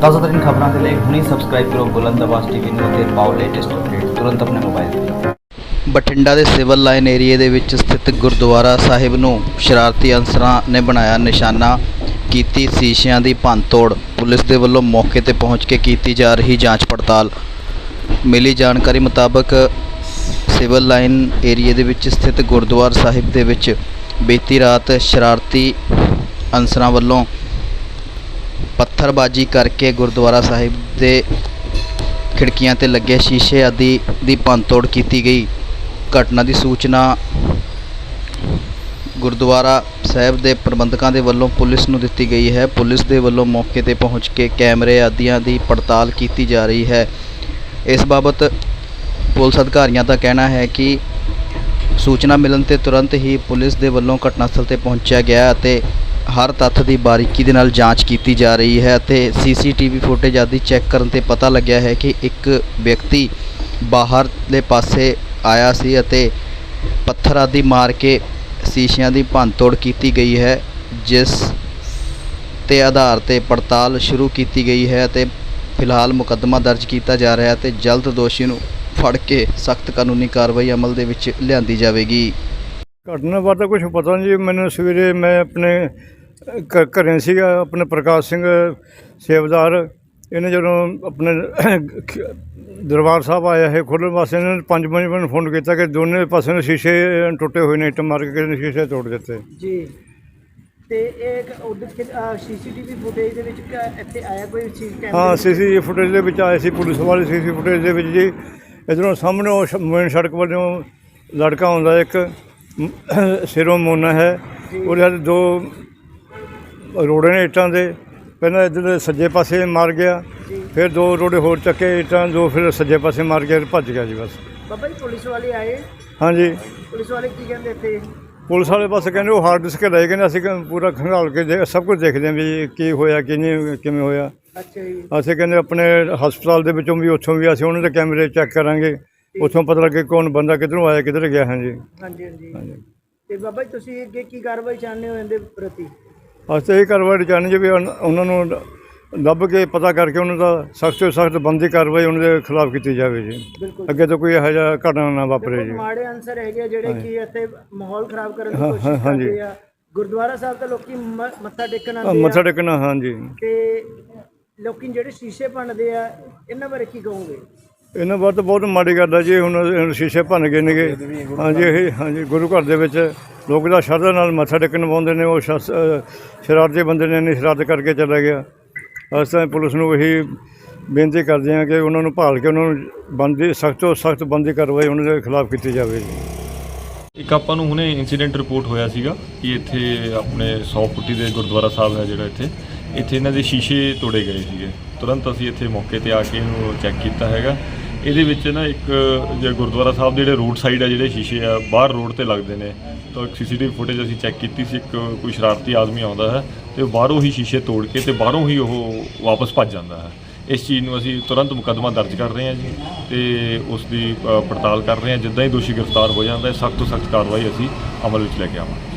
ਤਾਜ਼ਾ ਖਬਰਾਂ ਦੇ ਲਈ ਹੁਣੇ ਸਬਸਕ੍ਰਾਈਬ ਕਰੋ ਬੁਲੰਦ ਆਵਾਜ਼ ਟੀਵੀ ਨੂੰ ਅਤੇ ਪਾਓ ਲੇਟੈਸਟ ਅਪਡੇਟ ਤੁਰੰਤ ਆਪਣੇ ਮੋਬਾਈਲ ਤੇ। ਬਠਿੰਡਾ ਦੇ ਸਿਵਲ ਲਾਈਨ ਏਰੀਏ ਦੇ ਵਿੱਚ ਸਥਿਤ ਗੁਰਦੁਆਰਾ ਸਾਹਿਬ ਨੂੰ ਸ਼ਰਾਰਤੀ ਅਨਸਰਾਂ ਨੇ ਬਣਾਇਆ ਨਿਸ਼ਾਨਾ, ਕੀਤੀ ਸ਼ੀਸ਼ਿਆਂ ਦੀ ਭੰਨਤੋੜ, ਪੁਲਿਸ ਦੇ ਵੱਲੋਂ ਮੌਕੇ ਤੇ ਪਹੁੰਚ ਕੇ ਕੀਤੀ ਜਾ ਰਹੀ ਜਾਂਚ ਪੜਤਾਲ। ਮਿਲੀ ਜਾਣਕਾਰੀ ਮੁਤਾਬਕ ਸਿਵਲ ਲਾਈਨ ਏਰੀਏ ਦੇ ਵਿੱਚ ਸਥਿਤ ਗੁਰਦੁਆਰਾ ਸਾਹਿਬ ਦੇ ਵਿੱਚ ਬੀਤੀ ਰਾਤ ਸ਼ਰਾਰਤੀ ਅਨਸਰਾਂ ਵੱਲੋਂ ਪੱਥਰਬਾਜ਼ੀ ਕਰਕੇ ਗੁਰਦੁਆਰਾ ਸਾਹਿਬ ਦੇ ਖਿੜਕੀਆਂ ਤੇ ਲੱਗੇ ਸ਼ੀਸ਼ੇ ਆਦਿ ਦੀ ਭੰਨਤੋੜ ਕੀਤੀ ਗਈ। ਘਟਨਾ ਦੀ ਸੂਚਨਾ ਗੁਰਦੁਆਰਾ ਸਾਹਿਬ ਦੇ ਪ੍ਰਬੰਧਕਾਂ ਦੇ ਵੱਲੋਂ ਪੁਲਿਸ ਨੂੰ ਦਿੱਤੀ ਗਈ ਹੈ। ਪੁਲਿਸ ਦੇ ਵੱਲੋਂ ਮੌਕੇ ਤੇ ਪਹੁੰਚ ਕੇ ਕੈਮਰੇ ਆਦੀਆਂ ਦੀ ਪੜਤਾਲ ਕੀਤੀ ਜਾ ਰਹੀ ਹੈ। ਇਸ ਬਾਬਤ ਪੁਲਿਸ ਅਧਿਕਾਰੀਆਂ ਦਾ ਕਹਿਣਾ ਹੈ ਕਿ ਸੂਚਨਾ ਮਿਲਣ ਤੇ ਤੁਰੰਤ ਹੀ ਪੁਲਿਸ ਦੇ ਵੱਲੋਂ ਘਟਨਾ ਸਥਲ ਤੇ ਪਹੁੰਚਿਆ ਗਿਆ ਅਤੇ ਹਰ ਤੱਥ ਦੀ ਬਾਰੀਕੀ ਦੇ ਨਾਲ ਜਾਂਚ ਕੀਤੀ ਜਾ ਰਹੀ ਹੈ ਅਤੇ ਸੀਸੀਟੀਵੀ ਫੁਟੇਜ ਆਦਿ ਚੈੱਕ ਕਰਨ ਤੇ ਪਤਾ ਲੱਗਿਆ ਹੈ ਕਿ ਇੱਕ ਵਿਅਕਤੀ ਬਾਹਰਲੇ ਪਾਸੇ ਆਇਆ ਸੀ ਅਤੇ ਪੱਥਰ ਆਦਿ ਮਾਰ ਕੇ ਸ਼ੀਸ਼ਿਆਂ ਦੀ ਭੰਨਤੋੜ ਕੀਤੀ ਗਈ ਹੈ, ਜਿਸ ਤੇ ਆਧਾਰ ਤੇ ਪੜਤਾਲ ਸ਼ੁਰੂ ਕੀਤੀ ਗਈ ਹੈ ਅਤੇ ਫਿਲਹਾਲ ਮੁਕੱਦਮਾ ਦਰਜ ਕੀਤਾ ਜਾ ਰਿਹਾ ਹੈ ਤੇ ਜਲਦ ਦੋਸ਼ੀ ਨੂੰ ਫੜ ਕੇ ਸਖਤ ਕਾਨੂੰਨੀ ਕਾਰਵਾਈ ਅਮਲ ਦੇ ਵਿੱਚ ਲਿਆਂਦੀ ਜਾਵੇਗੀ। ਘਟਨਾ ਬਾਰੇ ਤਾਂ ਕੁਝ ਪਤਾ ਨਹੀਂ ਜੀ, ਮੈਨੂੰ ਸਵੇਰੇ ਮੈਂ ਆਪਣੇ ਘ- ਘਰੇ ਸੀਗਾ ਆਪਣੇ ਪ੍ਰਕਾਸ਼ ਸਿੰਘ ਸੇਵਦਾਰ। ਇਹਨੇ ਜਦੋਂ ਆਪਣੇ ਦਰਬਾਰ ਸਾਹਿਬ ਆਇਆ ਹੈ ਖੋਲ੍ਹਣ ਵਾਸਤੇ ਇਹਨਾਂ ਨੇ ਪੰਜ ਵਜੇ ਮੈਨੂੰ ਫੋਨ ਕੀਤਾ ਕਿ ਦੋਨੇ ਪਾਸੇ ਨੂੰ ਸ਼ੀਸ਼ੇ ਟੁੱਟੇ ਹੋਏ ਨੇ ਇੱਟ ਮਾਰ ਕੇ ਕਿਸੇ ਨੇ ਸ਼ੀਸ਼ੇ ਤੋੜ ਦਿੱਤੇ। ਜੀ। ਤੇ ਇਹ ਉਹਦੇ ਸੀਸੀਟੀਵੀ ਫੁਟੇਜ ਦੇ ਵਿੱਚ ਇੱਥੇ ਆਇਆ ਕੋਈ ਚੀਜ਼ ਕੈਮਰੇ ਹਾਂ ਵਿੱਚ? ਸੀਸੀ ਫੁਟੇਜ ਦੇ ਵਿੱਚ ਆਏ ਸੀ ਪੁਲਿਸ ਵਾਲੇ ਸੀਸੀ ਫੁਟੇਜ ਦੇ ਵਿੱਚ ਜੀ। ਇਧਰੋਂ ਸਾਹਮਣੇ ਉਹ ਸ਼- ਮੇਨ ਸੜਕ ਵੱਲੋਂ ਲੜਕਾ ਆਉਂਦਾ ਇੱਕ ਮ- ਸਿਰੋਂ ਮੋਨਾ ਹੈ। ਉਹਦੇ ਹੱਥ ਦੋ ਰੋੜੇ ਨੇ ਇੱਟਾਂ ਦੇ। ਪਹਿਲਾਂ ਇੱਧਰ ਦੇ ਸੱਜੇ ਪਾਸੇ ਮਾਰ ਗਿਆ। ਫਿਰ ਦੋ ਰੋੜੇ ਹੋਰ ਚੱਕੇ ਇੱਟਾਂ ਦੋ ਫਿਰ ਸੱਜੇ ਪਾਸੇ ਮਾਰ ਕੇ ਭੱਜ ਗਿਆ ਜੀ ਬਸ। ਬਾਬਾ ਜੀ ਪੁਲਿਸ ਵਾਲੇ ਆਏ? ਹਾਂਜੀ। ਪੁਲਿਸ ਵਾਲੇ ਕੀ ਕਹਿੰਦੇ ਇੱਥੇ? ਪੁਲਿਸ ਵਾਲੇ ਪਾਸੇ ਕਹਿੰਦੇ ਉਹ ਹਾਰਡ ਡਿਸਕ ਲੈ ਕਹਿੰਦੇ ਅਸੀਂ ਪੂਰਾ ਖੰਗਾਲ ਕੇ ਦੇ- ਸਭ ਕੁਝ ਦੇਖਦੇ ਹਾਂ ਵੀ ਕੀ ਹੋਇਆ ਕੀ ਨਹੀਂ ਕਿਵੇਂ ਹੋਇਆ। ਅੱਛਾ ਜੀ। ਅਸੀਂ ਕਹਿੰਦੇ ਆਪਣੇ ਹਸਪਤਾਲ ਦੇ ਵਿੱਚੋਂ ਵੀ ਉੱਥੋਂ ਵੀ ਅਸੀਂ ਉਹਨਾਂ ਦੇ ਕੈਮਰੇ ਚੈੱਕ ਕਰਾਂਗੇ। ਉੱਥੋਂ ਪਤਾ ਲੱਗੇ ਕੌਣ ਬੰਦਾ ਕਿੱਧਰੋਂ ਆਇਆ ਕਿੱਧਰ ਗਿਆ ਹਾਂਜੀ ਹਾਂਜੀ। ਹਾਂਜੀ। ਤੇ ਬਾਬਾ ਜੀ ਤੁਸੀਂ ਅੱਗੇ ਕੀ ਕਾਰਵਾਈ ਚਾਹੁੰਦੇ ਹੋ ਇਹਦੇ ਪ੍ਰਤੀ? ਅਸੀਂ ਤਾਂ ਇਹ ਕਾਰਵਾਈ ਚਾਹੁੰਦੇ ਜੀ ਵੀ ਉਹਨਾਂ ਨੂੰ ਲੱਭ ਕੇ ਪਤਾ ਕਰਕੇ ਉਹਨਾਂ ਦਾ ਸਖਤ ਤੋਂ ਸਖਤ ਬੰਦੀ ਕਾਰਵਾਈ ਉਹਨਾਂ ਦੇ ਖਿਲਾਫ ਕੀਤੀ ਜਾਵੇ ਜੀ। ਅੱਗੇ ਤੋਂ ਕੋਈ ਇਹੋ ਜਿਹਾ ਘਟਨਾ ਨਾ ਵਾਪਰੇ ਜੀ। ਮਾੜੇ ਅਨਸਰ ਹੈਗੇ ਆ ਜਿਹੜੇ ਕਿ ਇੱਥੇ ਮਾਹੌਲ ਖਰਾਬ ਕਰਨ ਦੀ ਕੋਸ਼ਿਸ਼। ਕਰਦੇ ਆ। ਗੁਰਦੁਆਰਾ ਸਾਹਿਬ ਤਾਂ ਲੋਕੀ ਮੱਥਾ ਟੇਕਣ ਆਉਂਦੇ ਮੱਥਾ ਆ। ਟੇਕਣਾ ਹਾਂਜੀ ਤੇ ਲੋਕੀ ਜਿਹੜੇ ਸ਼ੀਸ਼ੇ ਭੰਨਦੇ ਆ ਇਹਨਾਂ ਬਾਰੇ ਕੀ ਕਹੋਗੇ? ਇਹਨਾਂ ਬਾਰੇ ਤਾਂ ਬਹੁਤ ਮਾੜੀ ਗੱਲ ਹੈ ਜੀ ਹੁਣ ਹੁਣ ਸ਼ੀਸ਼ੇ ਭੰਨ ਗਏ ਨੇਗੇ। ਹਾਂਜੀ ਇਹ ਹਾਂਜੀ ਗੁਰੂ ਘਰ ਦੇ ਵਿੱਚ ਲੋਕ ਦਾ ਸ਼ਰਧਾ ਨਾਲ ਮੱਥਾ ਟੇਕਣ ਪਾਉਂਦੇ ਨੇ, ਉਹ ਸ਼ਸ- ਸ਼ਰਾਰਤੀ ਬੰਦੇ ਨੇ ਨਹੀਂ ਸ਼ਰਾਰਤ ਕਰਕੇ ਚਲਾ ਗਿਆ। ਅਸੀਂ ਤਾਂ ਪੁਲਿਸ ਨੂੰ ਇਹੀ ਬੇਨਤੀ ਕਰਦੇ ਹਾਂ ਕਿ ਉਹਨਾਂ ਨੂੰ ਭਾਲ ਕੇ ਉਹਨਾਂ ਨੂੰ ਬੰਦੀ, ਸਖਤ ਤੋਂ ਸਖਤ ਬੰਦੀ ਕਾਰਵਾਈ ਉਹਨਾਂ ਦੇ ਖਿਲਾਫ ਕੀਤੀ ਜਾਵੇ। ਇੱਕ ਆਪਾਂ ਨੂੰ ਹੁਣੇ ਇਨਸੀਡੈਂਟ ਰਿਪੋਰਟ ਹੋਇਆ ਸੀਗਾ ਕਿ ਇੱਥੇ ਆਪਣੇ 100 ਫੁੱਟੀ ਦੇ ਗੁਰਦੁਆਰਾ ਸਾਹਿਬ ਹੈ ਜਿਹੜਾ ਇੱਥੇ ਇੱਥੇ ਇਹਨਾਂ ਦੇ ਸ਼ੀਸ਼ੇ ਤੋੜੇ ਗਏ ਸੀਗੇ। ਤੁਰੰਤ ਅਸੀਂ ਇੱਥੇ ਮੌਕੇ ਤੇ ਆ ਕੇ ਇਹਨੂੰ ਚੈੱਕ ਕੀਤਾ ਹੈਗਾ। ਇਹਦੇ ਵਿੱਚ ਨਾ ਇੱਕ ਜੇ ਗੁਰਦੁਆਰਾ ਸਾਹਿਬ ਦੇ ਜਿਹੜੇ ਰੋਡ ਸਾਈਡ ਆ, ਜਿਹੜੇ ਸ਼ੀਸ਼ੇ ਆ, ਬਾਹਰ ਰੋਡ ਤੇ ਲੱਗਦੇ ਨੇ। ਤਾਂ ਇੱਕ ਸੀਸੀਟੀਵੀ ਫੁਟੇਜ ਅਸੀਂ ਚੈੱਕ ਕੀਤੀ ਸੀ, ਇੱਕ ਕੋਈ ਸ਼ਰਾਰਤੀ ਆਦਮੀ ਆਉਂਦਾ ਹੈ ਤੇ ਬਾਹਰੋਂ ਹੀ ਸ਼ੀਸ਼ੇ ਤੋੜ ਕੇ ਤੇ ਬਾਹਰੋਂ ਹੀ ਉਹ ਵਾਪਸ ਭੱਜ ਜਾਂਦਾ ਹੈ। ਇਸ ਚੀਜ਼ ਨੂੰ ਅਸੀਂ ਤੁਰੰਤ ਮੁਕੱਦਮਾ ਦਰਜ ਕਰ ਰਹੇ ਹਾਂ ਜੀ ਤੇ ਉਸ ਦੀ ਪੜਤਾਲ ਕਰ ਰਹੇ ਹਾਂ। ਜਿੱਦਾਂ ਹੀ ਦੋਸ਼ੀ ਗ੍ਰਿਫਤਾਰ ਹੋ ਜਾਂਦਾ ਹੈ, ਸਖਤ ਤੋਂ ਸਖਤ ਕਾਰਵਾਈ ਅਸੀਂ ਅਮਲ ਵਿੱਚ ਲੈ ਕੇ ਆਵਾਂਗੇ।